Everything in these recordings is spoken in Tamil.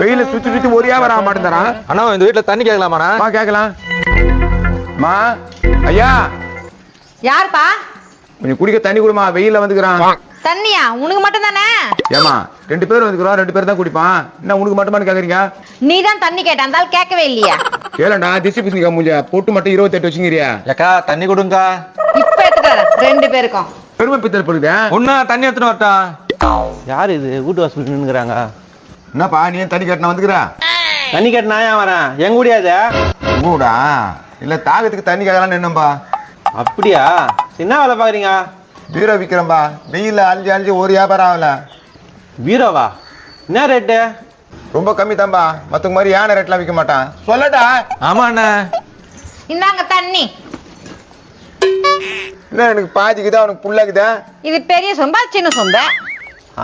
வெயில சுத்தி சுத்தி ஒரே வர மாட்டேங்கிறான் அண்ணா இந்த வீட்டுல தண்ணி கேட்கலாமாண்ணா? மா கேட்கலாம். மா ஐயா. யாருப்பா? கொஞ்சம் குடிக்க தண்ணி குடுமா வெயில வந்துக்கிறான். தண்ணியா? உனக்கு மட்டும் தானே ஏமா ரெண்டு பேர் வந்துக்கிறோம் ரெண்டு பேர் தான் குடிப்பான். என்ன உனக்கு மட்டுமான்னு கேக்குறீங்க? நீ தான் தண்ணி கேட்ட அந்த கேட்கவே இல்லையா. கேளண்டா திசை பிசுங்க முடிஞ்ச பொட்டு மட்டும் இருபத்தெட்டு வச்சுங்கிறியா? ஏக்கா தண்ணி கொடுங்கக்கா. இப்ப எடுத்துட்டு வரேன் ரெண்டு பேருக்கும். பெருமை பித்தல் போடுதே. ஒன்னா தண்ணி எடுத்துன்னு வரட்டும் யார் இது? வீட்டு வாசல் நின்னுங்கிறாங்க என்னப்பா நீ ஏன் தண்ணி கட்டின வந்துக்கிறா? தண்ணி கேட்டு நான் ஏன் வரேன்? எங்க முடியாது கூடா இல்ல தாகத்துக்கு தண்ணி கேட்கலான்னு என்னப்பா அப்படியா? என்ன வேலை பாக்குறீங்க? பீரோ விக்கிறேன்பா. வெயில்ல அழிஞ்சு அழிஞ்சு ஒரு வியாபாரம் ஆகல. பீரோவா? என்ன ரேட்டு ரொம்ப கம்மி தான்பா மத்தவங்க மாதிரி யானை ரேட்லாம் விற்க மாட்டான். சொல்லட்டா? ஆமா அண்ணா. இந்தாங்க தண்ணி. என்ன எனக்கு பாதிக்குதா? அவனுக்கு புள்ளாக்குதா இது பெரிய சொம்பா சின்ன சொம்ப.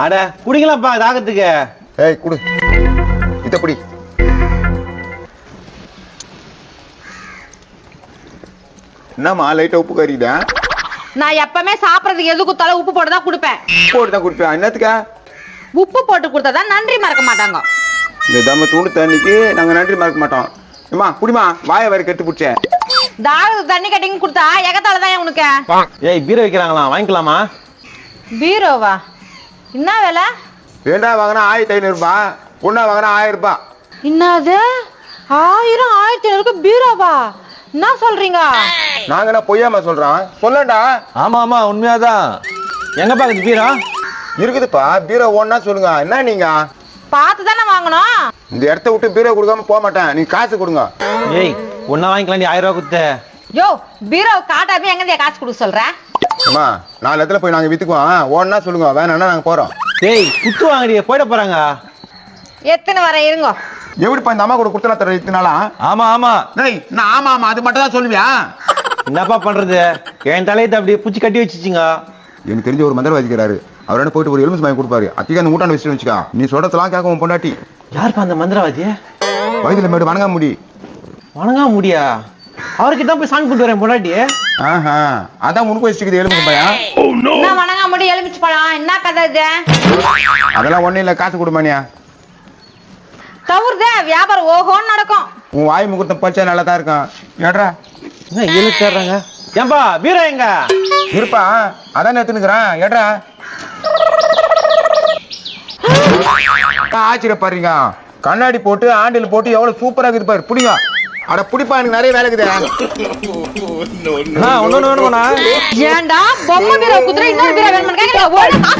அட குடிக்கலாம்ப்பா தாகத்துக்கு. ஏய் குடு. இத குடி. என்னம்மா லைட்டா உப்பு கறிதா நான் எப்பவுமே சாப்பிடறதுக்கு எது கொடுத்தாலும் உப்பு போட்டு தான் கொடுப்பேன். போட்டு தான் குடிப்பேன். என்னத்துக்கா? உப்பு போட்டு கொடுத்தாதான் நன்றி மறக்க மாட்டாங்க. இந்த தம்ம தூண்டு தண்ணிக்கு நாங்க நன்றி மறக்க மாட்டோம். ஏம்மா குடிமா வாயை வரை கெட்டு பிடிச்சேன் தாகத்துக்கு தண்ணி கட்டிங்க கொடுத்தா எகத்தால தான் உனக்கு? ஏய் பீரோ வைக்கிறாங்களா? வாங்கிக்கலாமா? பீரோவா? என்ன விலை? வேண்டா வாங்கினா ஆயிரத்தி ஐநூறுபா? பொண்ணா வாங்கினா ஆயிரம் ரூபாய் என்னது? ஆயிரம் ஆயிரத்தி ஐநூறுக்கு பீரோவா? என்ன சொல்றீங்க? நாங்க என்ன பொய்யாம சொல்றோம்? சொல்லண்டா. ஆமா ஆமா உண்மையாதான். எங்க பாக்குது பீரோ? இருக்குதுப்பா. பீரோ ஒன்னா சொல்லுங்க. என்ன நீங்க? பார்த்து தானே வாங்கணும். இந்த இடத்த விட்டு பீரோ கொடுக்காம போக மாட்டேன். நீ காசு கொடுங்க. ஏய் ஒன்னா வாங்கிக்கலாம் நீ ஆயிரம் ரூபாய் கொடுத்த. யோ பீரோ காட்டாம எங்க காசு கொடுக்க சொல்ற? அம்மா நாலு இடத்துல போய் நாங்க வித்துக்குவோம். ஒன்னா சொல்லுங்க. வேணாம்னா நாங்க போறோம். டேய் குத்து வாங்கடி போயிட போறாங்க. எத்தனை வர இருங்க. எப்படிப்பா இந்த அம்மா கூட கொடுத்தனா தர இத்தனாலா ஆமா ஆமா. டேய் நான் ஆமா ஆமா அது மட்டும் தான் சொல்லுவியா? என்னப்பா பண்றது? என் தலையத்தை அப்படியே பூச்சி கட்டி வச்சுச்சிங்க. எனக்கு தெரிஞ்ச ஒரு மந்திர வாதிக்கிறாரு அவர் என்ன போயிட்டு ஒரு எலுமிச்சு வாங்கி கொடுப்பாரு. அத்திக்கு அந்த ஊட்டான வச்சுட்டு வச்சுக்கா. நீ சொல்றதெல்லாம் கேட்க உன் பொண்டாட்டி. யாருப்பா அந்த மந்திரவாதி? வயதுல மேடு வணங்க முடி. வணங்கா முடியா? அவர்கிட்ட போய் சாமி கூட்டு வரேன் பொண்டாட்டி. ஆஹா அதான் உனக்கு வச்சுக்குது எலுமிச்சு பையன் என்ன வணங்க முடி எலுமிச்சு கதை இது? அதெல்லாம் ஒண்ணும் இல்ல காசு கொடுமானியா தவிர்தே வியாபாரம் ஓஹோன்னு நடக்கும். உன் வாய் முகூர்த்தம் பச்சை நல்லா தான் இருக்கும் ஏழு தேடுறாங்க ஏன்பா பீரோ எங்க? இருப்பா அதான் எடுத்துனுக்குறேன். ஏட்ரா ஆச்சரியப்படுறீங்க கண்ணாடி போட்டு ஆண்டில் போட்டு எவ்வளவு சூப்பரா இருக்குது பாரு புடிங்க. அட புடிப்பா எனக்கு நிறைய வேலை இருக்குது ஒன்னு வேணுமாண்ணா ஏன்டா பொம்மை பீரோ குத்துற இன்னொரு பீரோ வேணும்னு காசு.